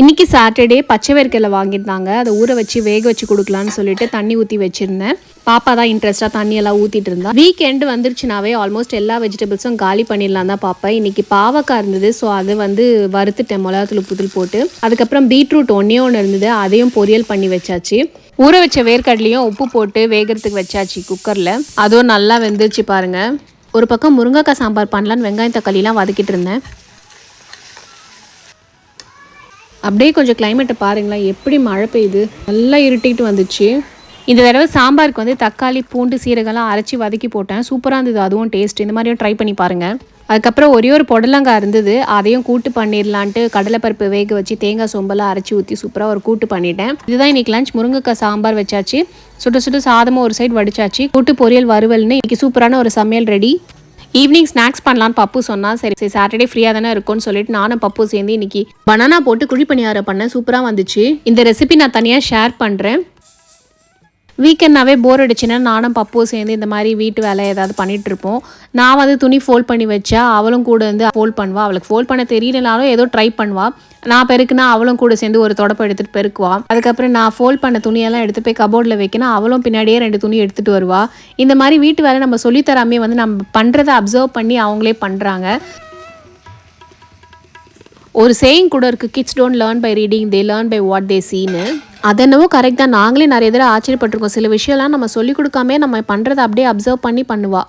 இன்றைக்கி சாட்டர்டே பச்சை வேர்க்கடலை வாங்கியிருந்தாங்க. அதை ஊற வச்சு வேக வச்சு கொடுக்கலான்னு சொல்லிட்டு தண்ணி ஊற்றி வச்சுருந்தேன். பாப்பா தான் இன்ட்ரெஸ்ட்டாக தண்ணியெல்லாம் ஊற்றிட்டு இருந்தா. வீக்கெண்டு வந்துருச்சுனாவே ஆல்மோஸ்ட் எல்லா வெஜிடபிள்ஸும் காலி பண்ணிடலாம் தான் பார்ப்பேன் இன்றைக்கி பாவக்காய் இருந்தது ஸோ அது வந்து வறுத்துட்டேன் மிளகாத்தூள் புதில் போட்டு. அதுக்கப்புறம் பீட்ரூட் ஒன்றே ஒன்று இருந்தது அதையும் பொரியல் பண்ணி வச்சாச்சு. ஊற வச்ச வேர்க்கடலையும் உப்பு போட்டு வேகிறதுக்கு வச்சாச்சு குக்கரில். அதுவும் நல்லா வெந்துருச்சு பாருங்கள் ஒரு பக்கம் முருங்கைக்காய் சாம்பார் பண்ணலான்னு வெங்காயம் தக்காளிலாம் வதக்கிட்டு இருந்தேன். அப்படியே கொஞ்சம் கிளைமேட்டை பாருங்களேன். எப்படி மழை பெய்யுது? நல்லா இருட்டிட்டு வந்துச்சு. இந்த தடவை சாம்பாருக்கு வந்து தக்காளி பூண்டு சீரகம்லாம் அரைச்சி வதக்கி போட்டேன். சூப்பராக இருந்தது. அதுவும் டேஸ்ட் இந்த மாதிரியும் ட்ரை பண்ணி பாருங்கள் அதுக்கப்புறம் ஒரே ஒரு புடலங்காய் இருந்தது. அதையும் கூட்டு பண்ணிடலான்ட்டு கடலைப்பருப்பு வேக வச்சு தேங்காய் சொம்பெல்லாம் அரைச்சி ஊற்றி சூப்பராக ஒரு கூட்டு பண்ணிட்டேன். இதுதான் இன்றைக்கி லஞ்ச் முருங்கைக்காய் சாம்பார் வச்சாச்சு. சுட்டு சுட்டு சாதமாக ஒரு சைடு வடிச்சாச்சு. கூட்டு பொரியல் வறுவல்னு இன்றைக்கி சூப்பரான ஒரு சமையல் ரெடி ஈவினிங் ஸ்நாக்ஸ் பண்ணலான்னு பப்பு சொன்னா சரி சரி சாட்டர்டே ஃப்ரீயாக தானே இருக்கும்னு சொல்லிட்டு நானும் பப்பு சேர்ந்து இன்னைக்கு பனானா போட்டு குழி பணியாரம் பண்ணேன் சூப்பராக வந்துச்சு. இந்த ரெசிபி நான் தனியாக ஷேர் பண்ணுறேன் வீக்கெண்ட்னாவே போர் அடிச்சுன்னா நானும் பப்பும் சேர்ந்து இந்த மாதிரி வீட்டு வேலை ஏதாவது பண்ணிகிட்ருப்போம் இருப்போம். நான் வந்து துணி ஃபோல்ட் பண்ணி வச்சா அவளும் கூட வந்து ஃபோல்ட் பண்ணுவா. அவளுக்கு ஃபோல்ட் பண்ண தெரியலனாலும் ஏதோ ட்ரை பண்ணுவாள் நான் பெருக்குனா அவளும் கூட சேர்ந்து ஒரு தொடப்பை எடுத்துகிட்டு பெருக்குவா. அதுக்கப்புறம் நான் ஃபோல்ட் பண்ண துணியெல்லாம் எடுத்து போய் கபோர்டில் வைக்கணும். அவளும் பின்னாடியே ரெண்டு துணி எடுத்துகிட்டு வருவா. இந்த மாதிரி வீட்டு வேலை நம்ம சொல்லித்தராமே வந்து நம்ம பண்ணுறதை அப்சர்வ் பண்ணி அவங்களே பண்ணுறாங்க ஒரு சேயிங் கூட இருக்குது kids don't learn by reading they learn by what they Seenu அதென்னவோ கரெக்ட் தான். நாங்களே நிறைய தடவை ஆச்சரியப்பட்டிருக்கோம். சில விஷயம்லாம் நம்ம சொல்லிக் கொடுக்காமே நம்ம பண்ணுறதை அப்படியே அப்சர்வ் பண்ணி பண்ணுவா.